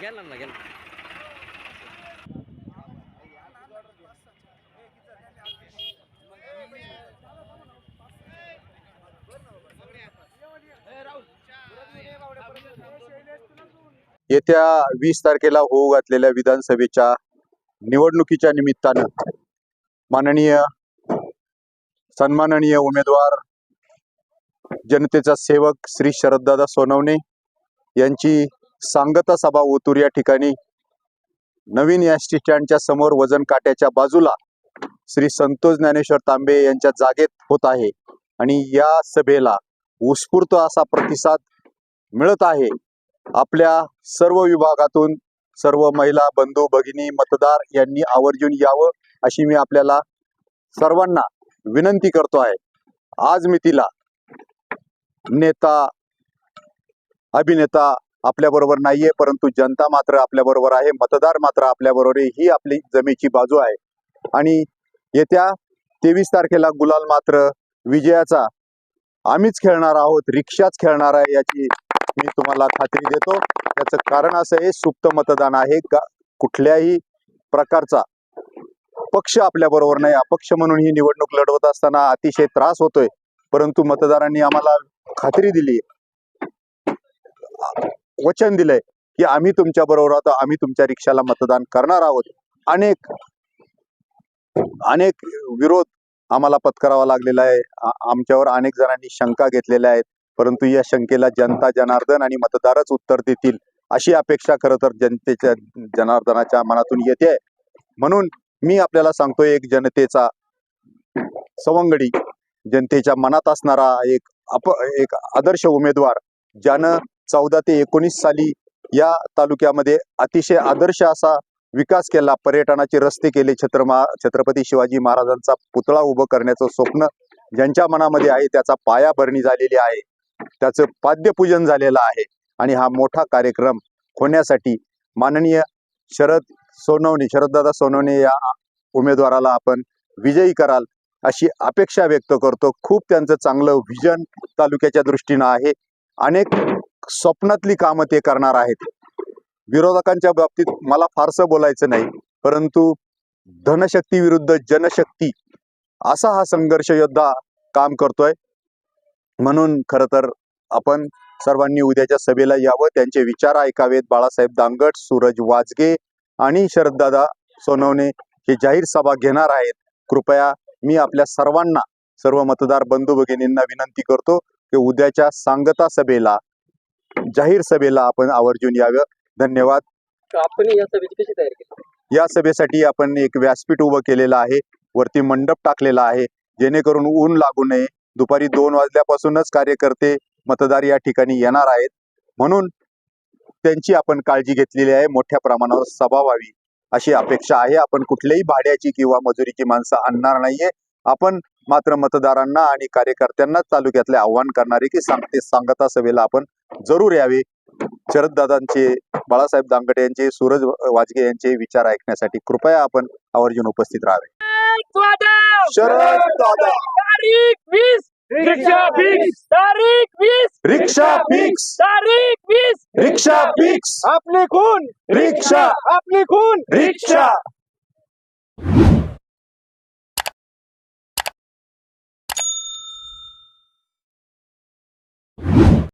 गेला ना गेला येत्या वीस तारखेला होऊ घातलेल्या विधानसभेच्या निवडणुकीच्या निमित्तानं माननीय सन्माननीय उमेदवार जनतेचा सेवक श्री शरददादा सोनवणे यांची सांगता सभा ओतूर या ठिकाणी. नवीन एस टी स्टँडच्या समोर वजन काट्याच्या बाजूला श्री संतोष ज्ञानेश्वर तांबे यांच्या जागेत होत आहे. आणि या सभेला उत्स्फूर्त असा प्रतिसाद मिळत आहे. आपल्या सर्व विभागातून सर्व महिला बंधू भगिनी मतदार यांनी आवर्जून यावं अशी मी आपल्याला सर्वांना विनंती करतो आहे. आज मी तिला नेता अभिनेता आपल्याबरोबर नाहीये परंतु जनता मात्र आपल्याबरोबर आहे मतदार मात्र आपल्याबरोबर आहे ही आपली जमेची बाजू आहे. आणि येत्या तेवीस तारखेला गुलाल मात्र विजयाचा आम्हीच खेळणार आहोत रिक्षाच खेळणार आहे याची मी तुम्हाला खात्री देतो. त्याचं कारण असं आहे सुप्त मतदान आहे का कुठल्याही प्रकारचा पक्ष आपल्याबरोबर नाही. अपक्ष म्हणून ही निवडणूक लढवत असताना अतिशय त्रास होतोय परंतु मतदारांनी आम्हाला खात्री दिली वचन दिलंय की आम्ही तुमच्या बरोबर आहोत आम्ही तुमच्या रिक्षाला मतदान करणार आहोत. अनेक अनेक विरोध आम्हाला पत्करावा लागलेला आहे. आमच्यावर अनेक जणांनी शंका घेतलेल्या आहेत. परंतु या शंकेला जनता जनार्दन आणि मतदारच उत्तर देतील अशी अपेक्षा खरं तर जनतेच्या जनार्दनाच्या मनातून येते म्हणून मी आपल्याला सांगतो एक जनतेचा सवंगडी जनतेच्या मनात असणारा एक अप एक आदर्श उमेदवार ज्यानं चौदा ते एकोणीस साली या तालुक्यामध्ये अतिशय आदर्श असा विकास केला. पर्यटनाचे रस्ते केले. छत्रमा छत्रपती शिवाजी महाराजांचा पुतळा उभं करण्याचं स्वप्न ज्यांच्या मनामध्ये आहे त्याचा पायाभरणी झालेली आहे. त्याचं पाद्यपूजन झालेलं आहे. आणि हा मोठा कार्यक्रम होण्यासाठी माननीय शरद सोनवणे शरददादा सोनवणे या उमेदवाराला आपण विजयी कराल अशी अपेक्षा व्यक्त करतो. खूप त्यांचं चांगलं व्हिजन तालुक्याच्या दृष्टीनं आहे. अनेक स्वप्नातली कामं ते करणार आहेत. विरोधकांच्या बाबतीत मला फारसं बोलायचं नाही परंतु धनशक्ती विरुद्ध जनशक्ती असा हा संघर्ष योद्धा काम करतोय. म्हणून खरं तर आपण सर्वांनी उद्याच्या सभेला यावं त्यांचे विचार ऐकावेत. बाळासाहेब दांगट सूरज वाजगे आणि शरददादा सोनवणे हे जाहीर सभा घेणार आहेत. कृपया मी आपल्या सर्वांना सर्व मतदार बंधू भगिनींना विनंती करतो की उद्याच्या सांगता सभेला जाहीर सभेला आपण आवर्जून यावं. धन्यवाद. आपण या सभेची कशी तयारी केली? या सभेसाठी आपण एक व्यासपीठ उभं केलेलं आहे. वरती मंडप टाकलेला आहे. जेणेकरून ऊन लागू नये. दुपारी दोन वाजल्यापासूनच कार्यकर्ते मतदार या ठिकाणी येणार आहेत. म्हणून त्यांची आपण काळजी घेतलेली आहे. मोठ्या प्रमाणावर सभा व्हावी अशी अपेक्षा आहे. आपण कुठल्याही भाड्याची किंवा मजुरीची माणसं आणणार नाहीये. आपण मात्र मतदारांना आणि कार्यकर्त्यांना तालुक्यातले आव्हान करणारे की सांगते सांगता सभेला आपण जरूर यावे. शरददादांचे बाळासाहेब दांगटे यांचे सूरज वाजगे यांचे विचार ऐकण्यासाठी कृपया आपण आवर्जून उपस्थित राहावे. शरद दादा तारीख वीस रिक्षा फिक्स. तारीख वीस रिक्षा फिक्स. तारीख वीस रिक्षा फिक्स. आपले खून. रिक्षा. आपले खून. रिक्षा.